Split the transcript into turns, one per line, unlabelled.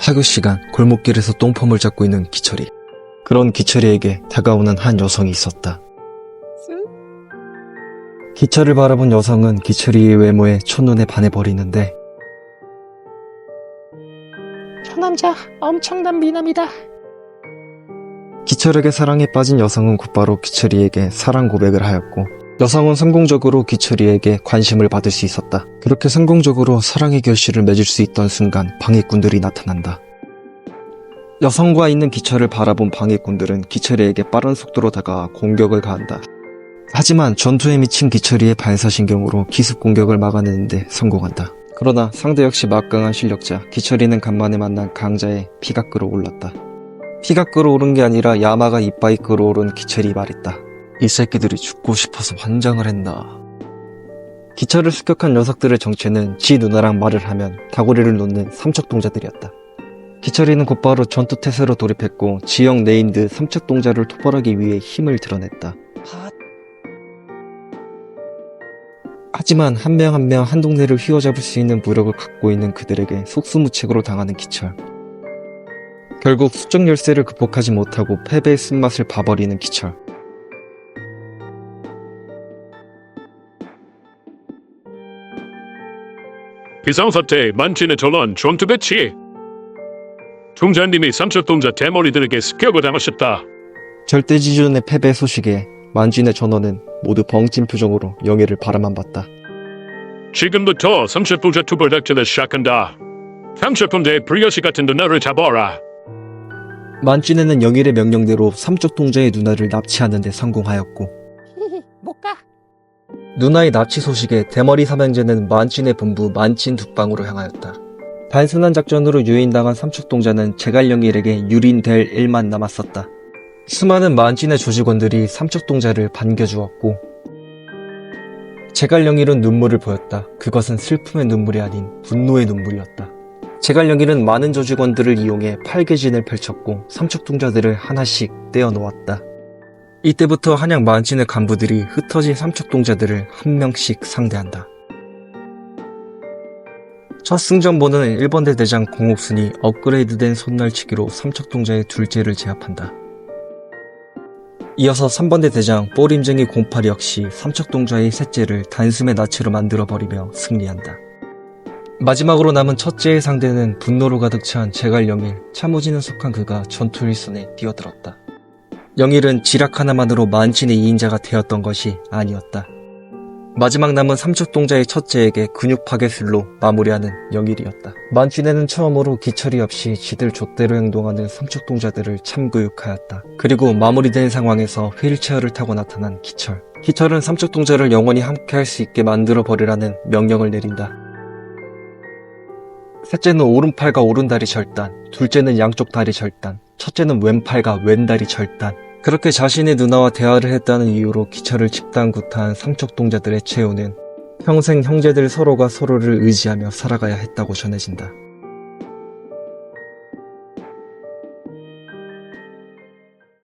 하교 시간 골목길에서 똥폼을 잡고 있는 기철이. 그런 기철이에게 다가오는 한 여성이 있었다. 기철을 바라본 여성은 기철이의 외모에 첫눈에 반해버리는데
저 남자 엄청난 미남이다.
기철에게 사랑에 빠진 여성은 곧바로 기철이에게 사랑 고백을 하였고 여성은 성공적으로 기철이에게 관심을 받을 수 있었다. 그렇게 성공적으로 사랑의 결실을 맺을 수 있던 순간 방해꾼들이 나타난다. 여성과 있는 기철을 바라본 방해꾼들은 기철이에게 빠른 속도로 다가와 공격을 가한다. 하지만 전투에 미친 기철이의 반사신경으로 기습 공격을 막아내는데 성공한다. 그러나 상대 역시 막강한 실력자 기철이는 간만에 만난 강자의 피가 끓어올랐다. 피가 끓어오른 게 아니라 야마가 이빠이 끓어오른 기철이 말했다. 이 새끼들이 죽고 싶어서 환장을 했나. 기철을 습격한 녀석들의 정체는 지 누나랑 말을 하면 다구리를 놓는 삼척동자들이었다. 기철이는 곧바로 전투 태세로 돌입했고 지역 네임드 삼척동자를 토벌하기 위해 힘을 드러냈다. 하지만 한 명 한 명 한 동네를 휘어잡을 수 있는 무력을 갖고 있는 그들에게 속수무책으로 당하는 기철. 결국 수적 열쇠를 극복하지 못하고 패배의 쓴맛을 봐버리는 기철.
비상사태 만진의 전원 전투 배치. 총장님이 삼척동자 대머리들에게 습격을 당하셨다.
절대 지존의 패배 소식에 만진의 전원은 모두 벙찐 표정으로 영예를 바라만 봤다.
지금부터 삼척동자 투벌 작전을 시작한다. 삼척동자의 브리어시 같은 누나를 잡아라.
만진에는 영일의 명령대로 삼척 동자의 누나를 납치하는 데 성공하였고
못 가.
누나의 납치 소식에 대머리 삼형제는 만진의 본부 만진 둑방으로 향하였다. 단순한 작전으로 유인당한 삼척동자는 제갈영일에게 유린될 일만 남았었다. 수많은 만진의 조직원들이 삼척동자를 반겨주었고 제갈영일은 눈물을 보였다. 그것은 슬픔의 눈물이 아닌 분노의 눈물이었다. 제갈영일은 많은 조직원들을 이용해 팔개진을 펼쳤고 삼척동자들을 하나씩 떼어놓았다. 이때부터 한양 만진의 간부들이 흩어진 삼척동자들을 한 명씩 상대한다. 첫 승전보는 1번대 대장 공옥순이 업그레이드된 손날치기로 삼척동자의 둘째를 제압한다. 이어서 3번대 대장 뽀림쟁이 08 역시 삼척동자의 셋째를 단숨에 나치로 만들어버리며 승리한다. 마지막으로 남은 첫째의 상대는 분노로 가득 찬 제갈영일, 참우지는 속한 그가 전투 일선에 뛰어들었다. 영일은 지략 하나만으로 만진의 2인자가 되었던 것이 아니었다. 마지막 남은 삼척동자의 첫째에게 근육 파괴술로 마무리하는 영일이었다. 만진에는 처음으로 기철이 없이 지들 좆대로 행동하는 삼척동자들을 참교육하였다. 그리고 마무리된 상황에서 휠체어를 타고 나타난 기철. 기철은 삼척동자를 영원히 함께할 수 있게 만들어 버리라는 명령을 내린다. 셋째는 오른팔과 오른다리 절단, 둘째는 양쪽 다리 절단, 첫째는 왼팔과 왼다리 절단. 그렇게 자신의 누나와 대화를 했다는 이유로 기철을 집단 구타한 삼척동자들의 최후는 평생 형제들 서로가 서로를 의지하며 살아가야 했다고 전해진다.